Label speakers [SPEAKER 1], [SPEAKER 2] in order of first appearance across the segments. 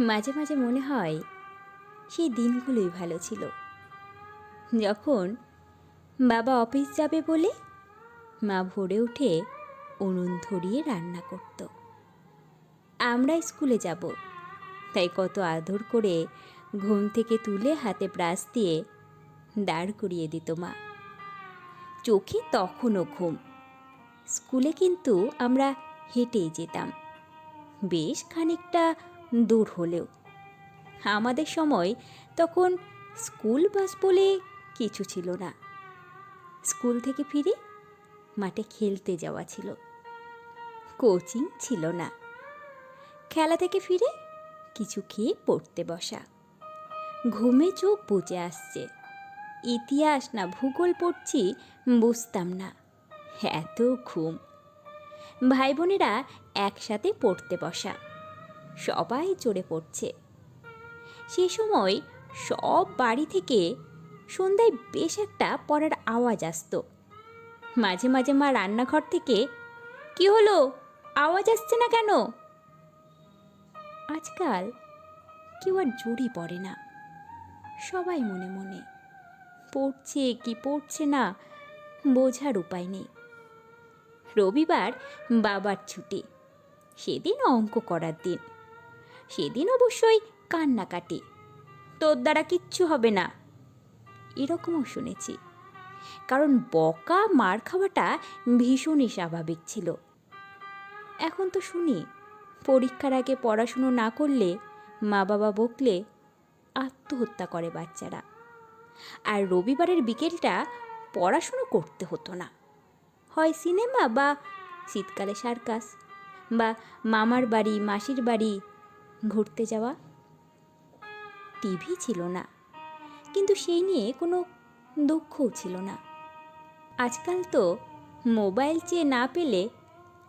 [SPEAKER 1] মাঝে মাঝে মনে হয় সেই দিনগুলোই ভালো ছিল। যখন বাবা অফিস যাবে বলে মা ভোরে উঠে উনুন ধরিয়ে রান্না করত। আমরা স্কুলে যাব, তাই কত আদর করে ঘুম থেকে তুলে হাতে ব্রাশ দিয়ে দাঁড় করিয়ে দিত মা। চোখে তখনও ঘুম। স্কুলে কিন্তু আমরা হেঁটেই যেতাম। বেশ খানিকটা দূর হলেও। আমাদের সময় তখন স্কুল বাস বলে কিছু ছিল না। স্কুল থেকে ফিরে মাঠে খেলতে যাওয়া ছিল। কোচিং ছিল না। খেলা থেকে ফিরে কিছু খেয়ে পড়তে বসা। ঘুমে চোখ বুঝে আসছে। ইতিহাস না ভূগোল পড়ছি, বুঝতাম না। এত ঘুম। ভাই বোনেরা একসাথে পড়তে বসা। সবাই চড়ে পড়ছে। সে সময় সব বাড়ি থেকে সন্ধ্যায় বেশ একটা পড়ার আওয়াজ আসতো। মাঝে মাঝে মা রান্নাঘর থেকে, কি হলো? আওয়াজ আসছে না কেন? আজকাল কেউ আর জুড়ি পড়ে না। সবাই মনে মনে, পড়ছে কি পড়ছে না, বোঝার উপায় নেই। রবিবার বাবার ছুটি, সেদিন অঙ্ক করার দিন। সেদিন অবশ্যই কান্নাকাটি। তোর দ্বারা কিচ্ছু হবে না। এরকমও শুনেছি। কারণ বকা, মার খাওয়াটা ভীষণই স্বাভাবিক ছিল। এখন তো শুনি, পরীক্ষার আগে পড়াশুনো না করলে মা বাবা বকলে আত্মহত্যা করে বাচ্চারা। আর রবিবারের বিকেলটা পড়াশুনো করতে হতো না। হয় সিনেমা বা শীতকালে সার্কাস বা মামার বাড়ি, মাসির বাড়ি ঘুরতে যাওয়া টিভি ছিল না। কিন্তু সেই নিয়ে কোনো দুঃখও ছিল না। আজকাল তো মোবাইল চেয়ে না পেলে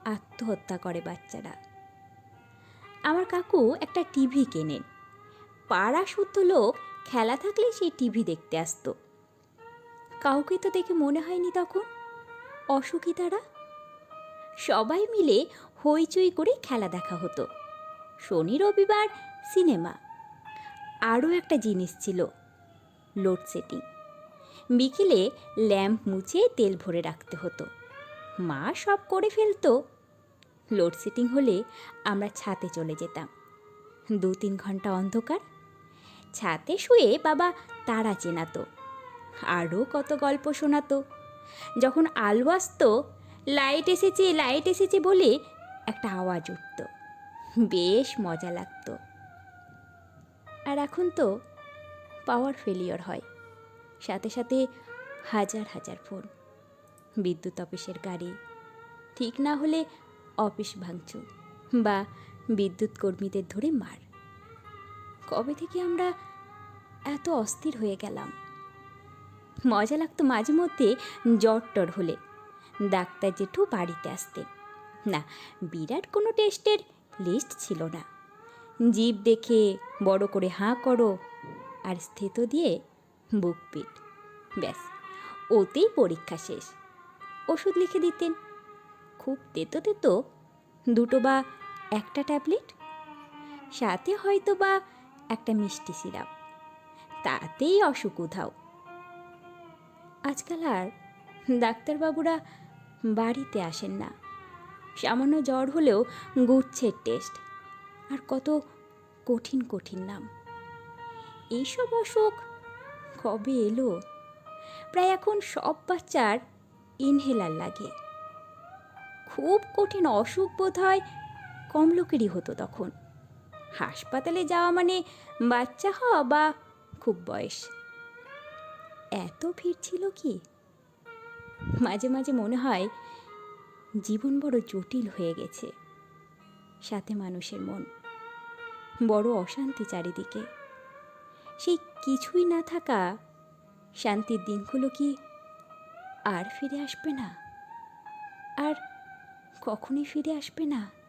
[SPEAKER 1] আত্মহত্যা করে বাচ্চারা। আমার কাকু একটা টিভি কেনেন। পাড়া শুদ্ধ লোক, খেলা থাকলে সেই টিভি দেখতে আসতো। কাউকে তো দেখে মনে হয়নি তখন। অসুখী তারা। সবাই মিলে হইচই করে খেলা দেখা হতো। শনি, রবিবার সিনেমা। আরও একটা জিনিস ছিল, লোডশেডিং। বিকেলে ল্যাম্প মুছে তেল ভরে রাখতে হতো। মা সব করে ফেলতো। লোডশেডিং হলে আমরা ছাতে চলে যেতাম। দু তিন ঘণ্টা অন্ধকার। ছাতে শুয়ে বাবা তারা চেনাতো, আরও কত গল্প শোনাতো। যখন আলো আসতো, লাইট এসেছে লাইট এসেছে বলে একটা আওয়াজ উঠত। বেশ মজা লাগতো। আর এখন তো পাওয়ার ফেলিওর হয়। সাথে সাথে হাজার হাজার ফোন বিদ্যুৎ অফিসের গাড়ি, ঠিক না হলে অফিস ভাঙচুর বা বিদ্যুৎ কর্মীদের ধরে মার। কবে থেকে আমরা এত অস্থির হয়ে গেলাম? মজা লাগতো মাঝে মধ্যে জ্বর টর হলে। ডাক্তার জেঠু বাড়িতে আসতেন। না, বিরাট কোনো টেস্টের লিস্ট ছিল না। জীব দেখে বড় করে হাঁ করো আর স্থিত দিয়ে বুক পিট। ব্যাস, ওতেই পরীক্ষা শেষ। ওষুধ লিখে দিতেন। খুব তেতো তেতো, দুটো বা একটা ট্যাবলেট, সাথে হয়তো বা একটা মিষ্টি সিরাপ। তাতেই অসুখ উধাও। আজকাল আর ডাক্তারবাবুরা বাড়িতে আসেন না। সামান্য জ্বর হলেও গুচ্ছের টেস্ট। আর কত কঠিন কঠিন নাম। এইসব অসুখ কবে এলো? প্রায় এখন সব বাচ্চার ইনহেলার লাগে। খুব কঠিন অসুখ বোধ হয় কম লোকেরই হতো তখন। হাসপাতালে যাওয়া মানে বাচ্চা হওয়া বা খুব বয়স। এত ভিড় ছিল কি? মাঝে মাঝে মনে হয় জীবন বড় জটিল হয়ে গেছে। সাথে মানুষের মন বড় অশান্তি চারিদিকে। সেই কিছুই না থাকা শান্তির দিনগুলো কি আর ফিরে আসবে না? আর কখনই ফিরে আসবে না?